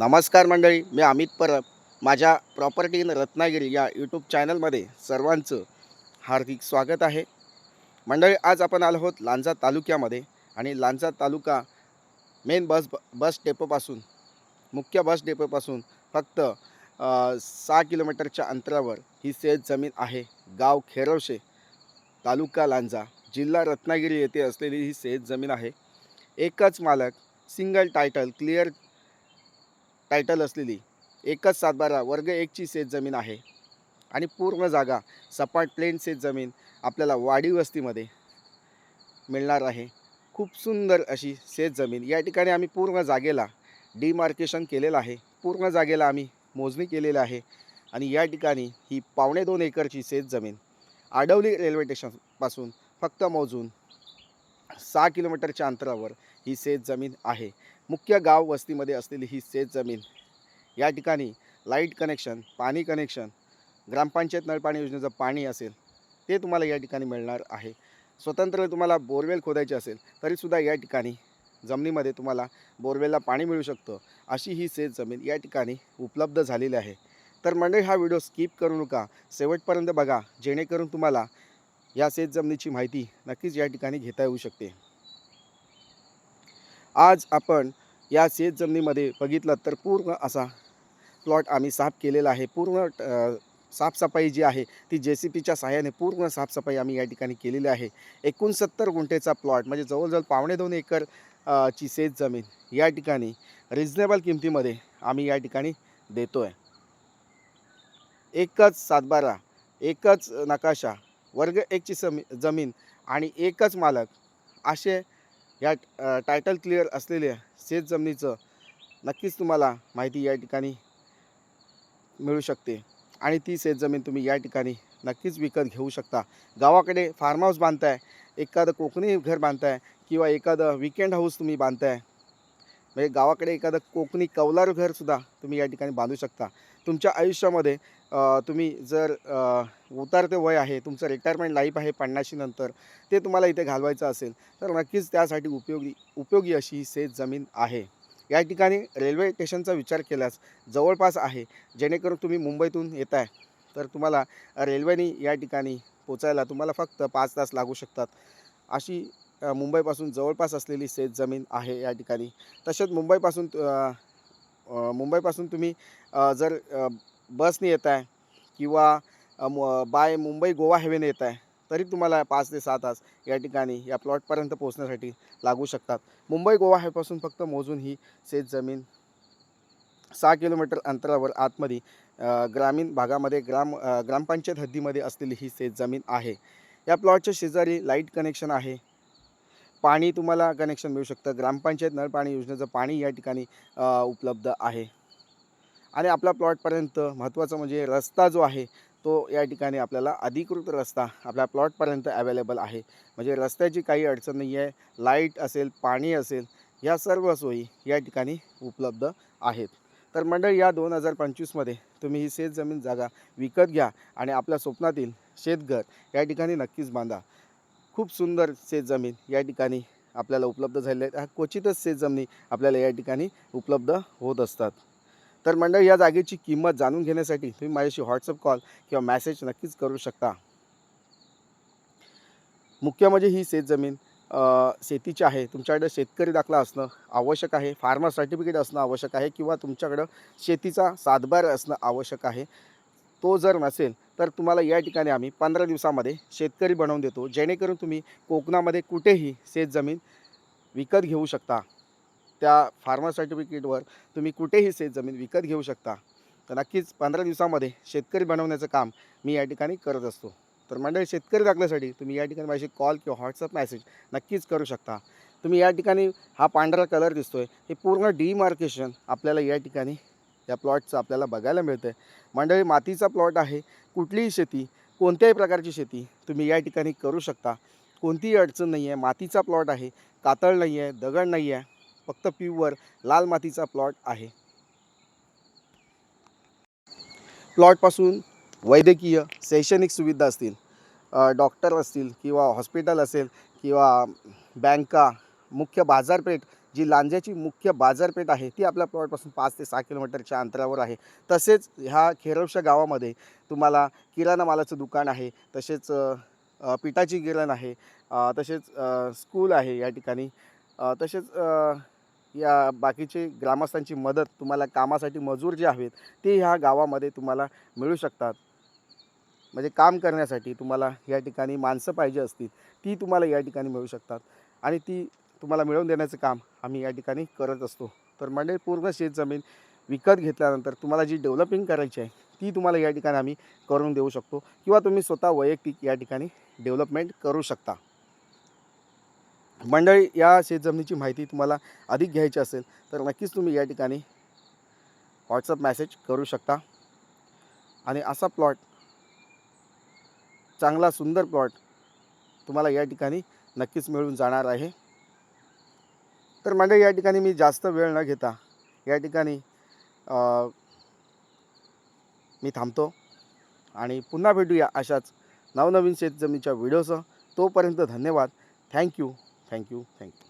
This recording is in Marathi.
नमस्कार मंडळी मी अमित परब. माझ्या प्रॉपर्टी इन रत्नागिरी या यूट्यूब चॅनलमध्ये सर्वांचं हार्दिक स्वागत आहे. मंडळी आज आपण आलो आहोत लांजा तालुक्यामध्ये आणि लांजा तालुका मेन बस बस डेपोपासून मुख्य बस डेपोपासून फक्त सहा किलोमीटरच्या अंतरावर ही शेत जमीन आहे. गाव खेरवशे तालुका लांजा जिल्हा रत्नागिरी येथे असलेली ही शेत जमीन आहे. एकच मालक सिंगल टायटल क्लिअर टायटल असलेली एकच सातबारा वर्ग एकची शेत जमीन आहे. आणि पूर्ण जागा सपाट प्लेन शेत जमीन आपल्याला वाडी वस्तीमध्ये मिळणार आहे. खूप सुंदर अशी शेत जमीन. या ठिकाणी आम्ही पूर्ण जागेला डिमार्केशन केलेलं आहे. पूर्ण जागेला आम्ही मोजणी केलेली आहे. आणि या ठिकाणी ही पावणे दोन एकरची शेत जमीन आडवली रेल्वे स्टेशनपासून फक्त मोजून सहा किलोमीटरच्या अंतरावर ही शेत जमीन आहे. मुख्य गाव वस्तीमध्ये असलेली ही शेत जमीन. या ठिकाणी लाइट कनेक्शन पाणी कनेक्शन ग्रामपंचायत नळपाणी योजनेचं पाणी असेल ते तुम्हाला या ठिकाणी मिळणार आहे. स्वतंत्र तुम्हाला बोरवेल खोदायचे असेल तरीसुद्धा या ठिकाणी जमिनीमध्ये तुम्हाला बोरवेलला पाणी मिळू शकतं अशी ही शेत जमीन या ठिकाणी उपलब्ध झालेली आहे. तर मंडळी हा व्हिडिओ स्किप करू नका. शेवटपर्यंत बघा जेणेकरून तुम्हाला या शेत जमिनीची माहिती नक्कीच या ठिकाणी घेता येऊ शकते. आज आपण या शेत जमिनीमध्ये बघितलं तर पूर्ण असा प्लॉट आम्ही साफ केलेला आहे. पूर्ण साफसफाई जी आहे ती जे सी पीच्या सहाय्याने पूर्ण साफसफाई आम्ही या ठिकाणी केलेली आहे. एकोणसत्तर गुंठेचा प्लॉट म्हणजे जवळजवळ पावणे दोन एकर ची शेत जमीन या ठिकाणी रिजनेबल किमतीमध्ये आम्ही या ठिकाणी देतो आहे एकच सातबारा एकच नकाशा वर्ग एकची समी जमीन आणि एकच मालक असे या टायटल क्लिअर असलेल्या शेत जमिनीचं नक्कीच तुम्हाला माहिती या ठिकाणी मिळू शकते. आणि ती शेतजमीन तुम्ही या ठिकाणी नक्कीच विकत घेऊ शकता. गावाकडे फार्म हाऊस बांधताय एखादं कोकणी घर बांधताय किंवा एखादं विकेंड हाऊस तुम्ही बांधताय म्हणजे गावाकडे एखादं कोकणी कौलार घरसुद्धा तुम्ही या ठिकाणी बांधू शकता. तुमच्या आयुष्यामध्ये तुम्ही जर उतारते वय आहे तुमचं रिटायरमेंट लाईफ आहे पन्नाशी नंतर ते तुम्हाला इथे घालवायचं असेल तर नक्कीच त्यासाठी उपयोगी उपयोगी अशी ही शेत जमीन आहे. या ठिकाणी रेल्वे स्टेशनचा विचार केल्यास जवळपास आहे जेणेकरून तुम्ही मुंबईतून येत आहे तर तुम्हाला रेल्वेने या ठिकाणी पोचायला तुम्हाला फक्त पाच तास लागू शकतात. अशी मुंबईपासून जवळपास असलेली शेत जमीन आहे या ठिकाणी. तसेच मुंबईपासून मुंबईपासून तुम्ही जर बसने येत आहे किंवा बाय मुंबई गोवा हायवेने येत आहे. तरी तुम्हाला पाच ते सात तास या ठिकाणी या प्लॉटपर्यंत पोहोचण्यासाठी लागू शकतात. मुंबई गोवा हेपासून फक्त मोजून ही शेत जमीन सहा किलोमीटर अंतरावर आतमध्ये ग्रामीण भागामध्ये ग्राम ग्रामपंचायत हद्दीमध्ये असलेली ही शेत जमीन आहे. या प्लॉटच्या शेजारी लाइट कनेक्शन आहे. पाणी तुम्हाला कनेक्शन मिळू शकतं. ग्रामपंचायत नळपाणी योजनेचं पाणी या ठिकाणी उपलब्ध आहे. आणि आपल्या प्लॉटपर्यंत महत्त्वाचं म्हणजे रस्ता जो आहे तो या ठिकाणी आपल्याला अधिकृत रस्ता आपल्या प्लॉटपर्यंत अवेलेबल आहे. म्हणजे रस्त्याची काही अडचण नाही आहे. लाइट असेल पाणी असेल या सर्व सोयी या ठिकाणी उपलब्ध आहेत. तर मंडळी या दोन हजार पंचवीसमध्ये तुम्ही ही शेत जमीन जागा विकत घ्या आणि आपल्या स्वप्नातील शेतघर या ठिकाणी नक्कीच बांधा. खूप सुंदर शेत जमीन या ठिकाणी आपल्याला उपलब्ध झालेल्या आहेत क्वचितच शेतजमिनी आपल्याला या ठिकाणी उपलब्ध होत असतात. तर मंडळ या जागेची किंमत जाणून घेण्यासाठी तुम्ही माझ्याशी व्हॉट्सअप कॉल किंवा मॅसेज नक्कीच करू शकता. मुख्य म्हणजे ही शेतजमीन शेतीची आहे. तुमच्याकडे शेतकरी दाखला असणं आवश्यक आहे. फार्मर सर्टिफिकेट असणं आवश्यक आहे किंवा तुमच्याकडं शेतीचा सातबार असणं आवश्यक आहे. तो जर नसेल तर तुम्हाला या ठिकाणी आम्ही पंधरा दिवसामध्ये शेतकरी बनवून देतो. जेणेकरून तुम्ही कोकणामध्ये कुठेही शेतजमीन विकत घेऊ शकता. त्या फार्मर सर्टिफिकेटवर तुम्ही कुठेही शेत जमीन विकत घेऊ शकता. तर नक्कीच पंधरा दिवसामध्ये शेतकरी बनवण्याचं काम मी या ठिकाणी करत असतो. तर मंडळी शेतकरी दाखल्यासाठी तुम्ही या ठिकाणी माझी कॉल किंवा व्हॉट्सअप मेसेज नक्कीच करू शकता. तुम्ही या ठिकाणी हा पांढरा कलर दिसतो आहे हे पूर्ण डिमार्केशन आपल्याला या ठिकाणी या प्लॉटचं आपल्याला बघायला मिळतं आहे मंडळी मातीचा प्लॉट आहे. कुठलीही शेती कोणत्याही प्रकारची शेती तुम्ही या ठिकाणी करू शकता. कोणतीही अडचण नाही आहे मातीचा प्लॉट आहे. कातळ नाही आहे दगड नाही आहे फक्त प्युअर लाल मातीचा प्लॉट आहे. प्लॉटपासून वैद्यकीय शैक्षणिक सुविधा असतील डॉक्टर असतील किंवा हॉस्पिटल असेल किंवा बँका मुख्य बाजारपेठ जी लांज्याची मुख्य बाजारपेठ आहे ती आपल्या प्लॉटपासून पाच ते सहा किलोमीटरच्या अंतरावर आहे. तसेच ह्या खेरवशा गावामध्ये तुम्हाला किराणा मालाचं दुकान आहे तसेच पिठाची गिरण आहे तसेच स्कूल आहे या ठिकाणी तसेच या बाकीचे ग्रामस्थांची मदत तुम्हाला कामासाठी मजूर जे हवेत ते ह्या गावामध्ये तुम्हाला मिळू शकतात. म्हणजे काम करण्यासाठी तुम्हाला या ठिकाणी माणसं पाहिजे असतील ती तुम्हाला या ठिकाणी मिळू शकतात. आणि ती तुम्हाला मिळवून देण्याचं काम आम्ही या ठिकाणी करत असतो. तर म्हणजे पूर्ण शेतजमीन विकत घेतल्यानंतर तुम्हाला जी डेव्हलपिंग करायची आहे ती तुम्हाला या ठिकाणी आम्ही करून देऊ शकतो. किंवा तुम्ही स्वतः वैयक्तिक या ठिकाणी डेव्हलपमेंट करू शकता. मंडळी या शेतजमिनीची माहिती तुम्हाला अधिक घ्यायची असेल तर नक्कीच तुम्ही या ठिकाणी व्हॉट्सअप मॅसेज करू शकता. आणि असा प्लॉट चांगला सुंदर प्लॉट तुम्हाला या ठिकाणी नक्कीच मिळून जाणार आहे. तर मंडळी या ठिकाणी मी जास्त वेळ न घेता या ठिकाणी मी थांबतो. आणि पुन्हा भेटूया अशाच नवनवीन शेतजमिनीच्या व्हिडिओसह तोपर्यंत धन्यवाद. Thank you thank you thank you